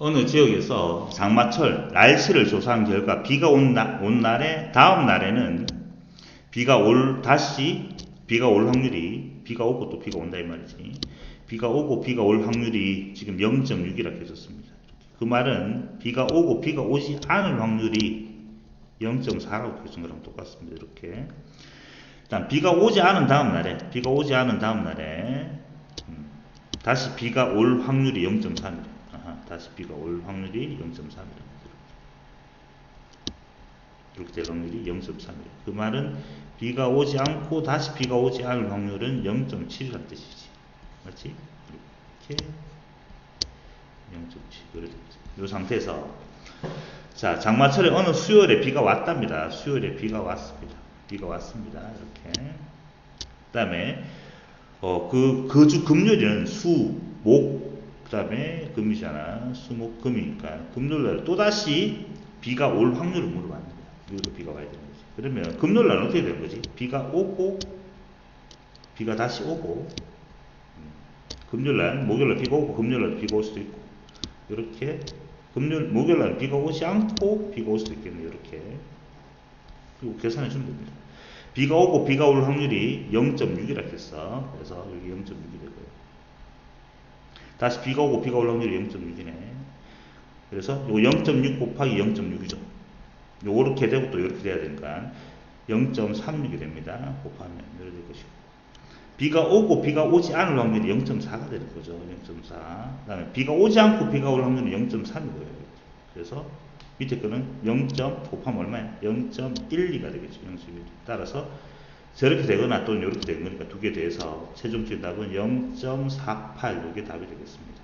어느 지역에서 장마철 날씨를 조사한 결과 비가 온, 나- 온 날에 다음 날에는 비가 올 다시 비가 올 확률이 비가 오고 또 비가 온다 이 말이지 비가 오고 비가 올 확률이 지금 0.6이라고 해줬습니다. 그 말은 비가 오고 비가 오지 않을 확률이 0.4라고 해준 거랑 똑같습니다. 이렇게 일단 비가 오지 않은 다음 날에 비가 오지 않은 다음 날에 음, 다시 비가 올 확률이 0.3이래. 아하, 다시 비가 올 확률이 0.3이래. 이렇게 될 확률이 0.3이래. 그 말은 비가 오지 않고 다시 비가 오지 않을 확률은 0.7이라는 뜻이지. 맞지? 이렇게 0.7 이렇게 되지. 이 상태에서 자 장마철에 어느 수요일에 비가 왔답니다. 수요일에 비가 왔습니다. 비가 왔습니다. 이렇게. 그다음에 어, 그, 그 주 금요일은 수, 목, 그 다음에 금이잖아. 수, 목, 금이니까. 금요일 날 또다시 비가 올 확률을 물어봤는 거야. 여기도 비가 와야 되는 거지. 그러면 금요일 날 어떻게 되는 거지? 비가 오고, 비가 다시 오고, 음, 금요일 날, 목요일 날 비가 오고, 금요일 날 비가 올 수도 있고, 이렇게, 금요일, 목요일 날 비가 오지 않고, 비가 올 수도 있겠네요. 이렇게. 그리고 계산해 주면 됩니다. 비가 오고 비가 올 확률이 0.6이라고 했어. 그래서 여기 0.6이 되고요. 다시 비가 오고 비가 올 확률이 0.6이네. 그래서 요 0.6 곱하기 0.6이죠. 요렇게 되고 또 이렇게 돼야 되니까 0.36이 됩니다. 곱하면 이렇게 될 것이고. 비가 오고 비가 오지 않을 확률이 0.4가 되는 거죠. 0.4. 그 다음에 비가 오지 않고 비가 올 확률은 0.3이고요. 그래서 밑에 거는 0. 곱하면 얼마야? 0.12가 되겠죠. 0.1. 따라서 저렇게 되거나 또는 이렇게 되는 거니까 두개 돼서 최종적인 답은 0.48 이게 답이 되겠습니다.